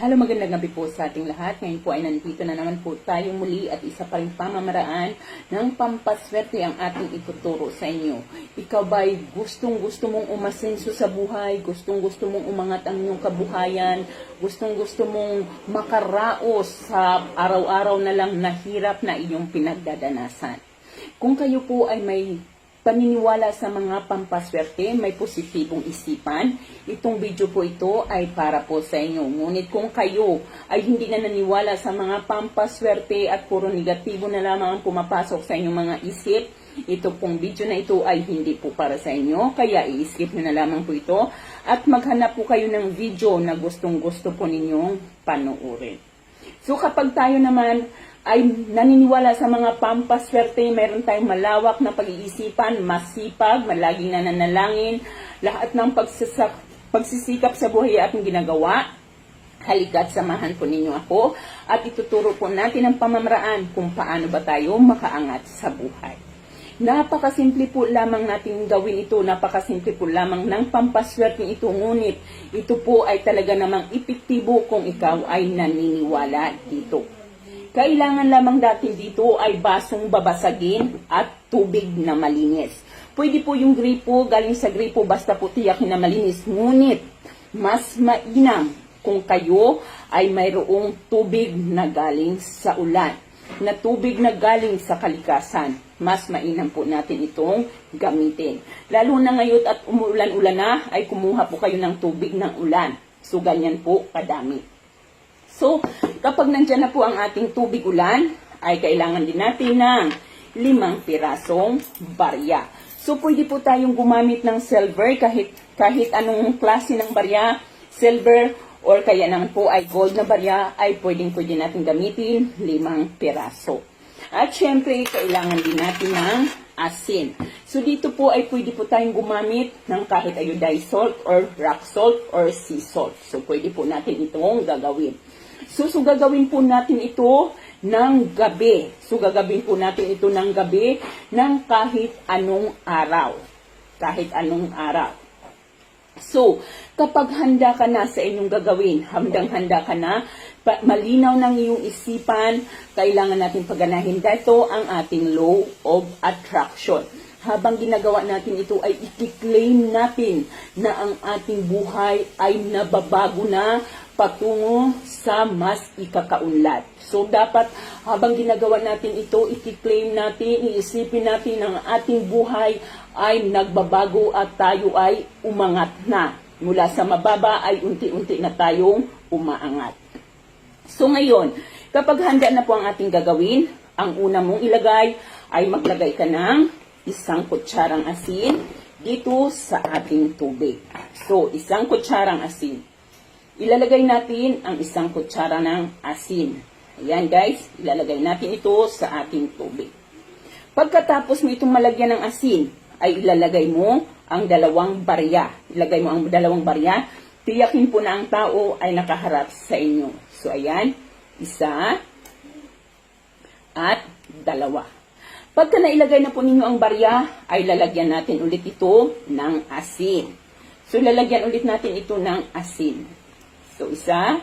Hello, magandang gabi po sa ating lahat. Ngayon po ay nandito na naman po tayo muli at isa pa rin pamamaraan ng pampaswerte ang ating ituturo sa inyo. Ikaw ba'y gustong gusto mong umasenso sa buhay? Gustong gusto mong umangat ang iyong kabuhayan? Gustong gusto mong makaraos sa araw-araw na lang na hirap na iyong pinagdadanasan? Kung kayo po ay may paniniwala sa mga pampaswerte, may positibong isipan. Itong video po ito ay para po sa inyo. Ngunit kung kayo ay hindi na naniwala sa mga pampaswerte at puro negatibo na lamang ang pumapasok sa inyong mga isip, ito pong video na ito ay hindi po para sa inyo. Kaya i-skip nyo na lamang po ito at maghanap po kayo ng video na gustong gusto po ninyong panoorin. So kapag tayo naman ay naniniwala sa mga pampaswerte, meron tayong malawak na pag-iisipan, masipag, malaging nananalangin, lahat ng pagsasak, pagsisikap sa buhay ating ginagawa, halika't samahan po ninyo ako at ituturo po natin ang pamamaraan kung paano ba tayo makaangat sa buhay. Napakasimple po lamang natin gawin ito, napakasimple po lamang ng pampaswerte ito, ngunit ito po ay talaga namang epektibo kung ikaw ay naniniwala dito. Kailangan lamang dati dito ay basong babasagin at tubig na malinis. Pwede po yung gripo, galing sa gripo, basta po tiyakin na malinis. Ngunit, mas mainam kung kayo ay mayroong tubig na galing sa ulan. Na tubig na galing sa kalikasan. Mas mainam po natin itong gamitin. Lalo na ngayon at umuulan-ulan na, ay kumuha po kayo ng tubig ng ulan. So, ganyan po kadami. So, kapag nandyan na po ang ating tubig ulan, ay kailangan din natin ng limang pirasong barya. So, pwede po tayong gumamit ng silver kahit, kahit anong klase ng barya, silver, or kaya naman po ay gold na barya, ay pwedeng pwede natin gamitin limang piraso. At syempre, kailangan din natin ng asin. So, dito po ay pwede po tayong gumamit ng kahit iodized salt or rock salt or sea salt. So, pwede po natin itong gagawin. So, so gagawin po natin ito ng gabi. So, gagawin po natin ito ng gabi ng kahit anong araw. Kahit anong araw. So, kapag handa ka na sa inyong gagawin, handang-handa ka na, malinaw ng iyong isipan, kailangan natin pagganahin. Dito ang ating law of attraction. Habang ginagawa natin ito ay i-claim natin na ang ating buhay ay nababago na patungo sa mas ikakaunlad. So, dapat habang ginagawa natin ito, i-claim natin, iisipin natin ang ating buhay ay nagbabago at tayo ay umangat na. Mula sa mababa ay unti-unti na tayong umaangat. So, ngayon, kapag handa na po ang ating gagawin, ang una mong ilagay ay maglagay ka ng isang kutsarang asin dito sa ating tubig. So, isang kutsarang asin ilalagay natin ang isang kutsara ng asin. Ayan guys, ilalagay natin ito sa ating tubig. Pagkatapos mo itong malagyan ng asin, ay ilalagay mo ang dalawang barya. Ilagay mo ang dalawang barya. Tiyakin po na ang tao ay nakaharap sa inyo. So ayan, isa at dalawa. Pagka nailagay na po ninyo ang barya, ay lalagyan natin ulit ito ng asin. So lalagyan ulit natin ito ng asin. So, isa,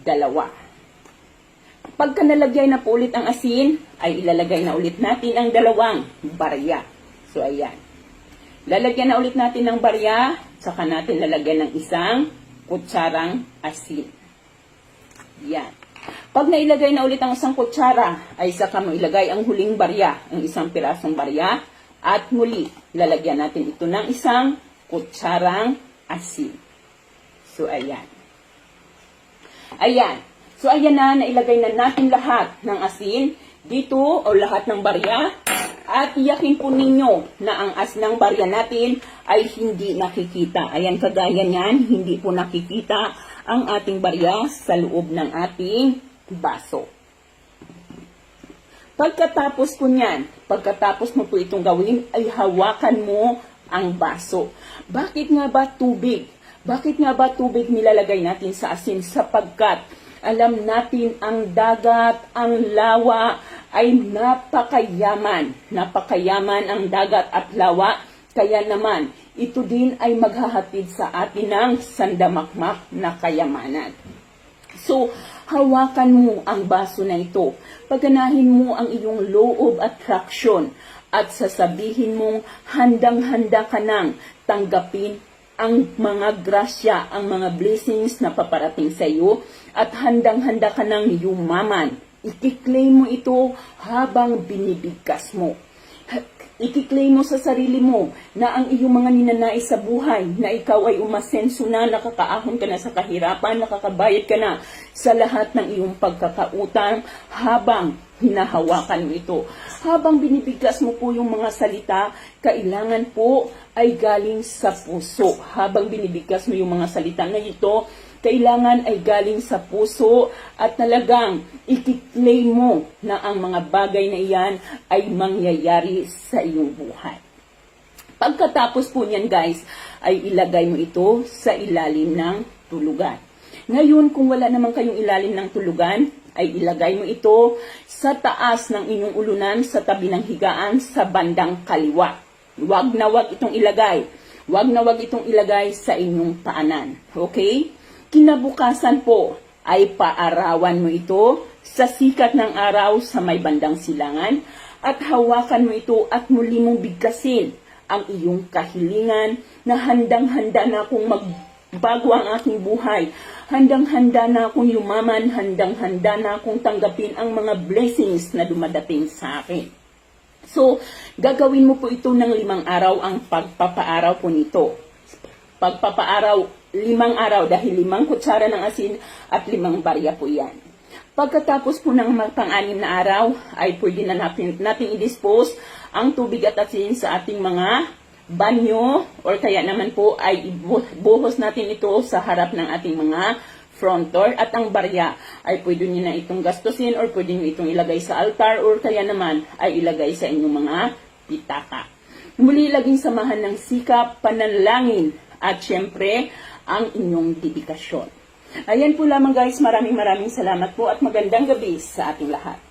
dalawa. Pagka nalagay na po ulit ang asin, ay ilalagay na ulit natin ang dalawang barya. So, ayan. Lalagyan na ulit natin ng barya, saka natin lalagyan ng isang kutsarang asin. Yan. Pag nailagay na ulit ang isang kutsara, ay saka mo ilagay ang huling barya, ang isang pirasong barya, at muli, lalagyan natin ito ng isang kutsarang asin. So, ayan. Ayan. So, ayan na, nailagay na natin lahat ng asin dito o lahat ng barya. At iyakin po ninyo na ang as ng barya natin ay hindi nakikita. Ayan, kagaya niyan, hindi po nakikita ang ating barya sa loob ng ating baso. Pagkatapos po niyan, pagkatapos mo po itong gawin, ay hawakan mo ang baso. Bakit nga ba tubig? Bakit nga ba tubig nilalagay natin sa asin? Sapagkat alam natin ang dagat, ang lawa ay napakayaman. Napakayaman ang dagat at lawa. Kaya naman, ito din ay maghahatid sa atin ng sandamakmak na kayamanan. So, hawakan mo ang baso na ito. Paganahin mo ang iyong of attraction at sasabihin mong handang-handa ka nang tanggapin ang mga grasya, ang mga blessings na paparating sa iyo at handang-handa ka nang yumaman. Ikiklaim mo ito habang binibigkas mo. Ikiklaim mo sa sarili mo na ang iyong mga ninanais sa buhay, na ikaw ay umasenso na, nakakaahon ka na sa kahirapan, nakakabayad ka na sa lahat ng iyong pagkakautang habang hinahawakan mo ito. Habang binibigkas mo po yung mga salita, kailangan po ay galing sa puso. Habang binibigkas mo yung mga salita na ito, kailangan ay galing sa puso at talagang ikiklaim mo na ang mga bagay na iyan ay mangyayari sa iyong buhay. Pagkatapos po niyan guys, ay ilagay mo ito sa ilalim ng tulugan. Ngayon, kung wala naman kayong ilalim ng tulugan, ay ilagay mo ito sa taas ng inyong ulunan sa tabi ng higaan sa bandang kaliwa. Huwag na huwag itong ilagay. Huwag na huwag itong ilagay sa inyong paanan. Okay? Kinabukasan po ay paarawan mo ito sa sikat ng araw sa may bandang silangan at hawakan mo ito at muli mong bigkasin ang iyong kahilingan na handang-handa na akong magbago ang aking buhay. Handang-handa na akong yumaman, handang-handa na akong tanggapin ang mga blessings na dumadating sa akin. So, gagawin mo po ito ng limang araw ang pagpapaaraw po nito. Pagpapaaraw, limang araw dahil limang kutsara ng asin at limang barya po yan. Pagkatapos po ng pang-anim na araw, ay pwede na natin, natin i-dispose ang tubig at asin sa ating mga banyo or kaya naman po ay ibuhos natin ito sa harap ng ating mga front door at ang barya ay pwede nyo na itong gastusin or pwede nyo itong ilagay sa altar or kaya naman ay ilagay sa inyong mga pitaka. Muli laging samahan ng sikap, panalangin at syempre ang inyong dedikasyon. Ayan po lamang guys, maraming maraming salamat po at magandang gabi sa ating lahat.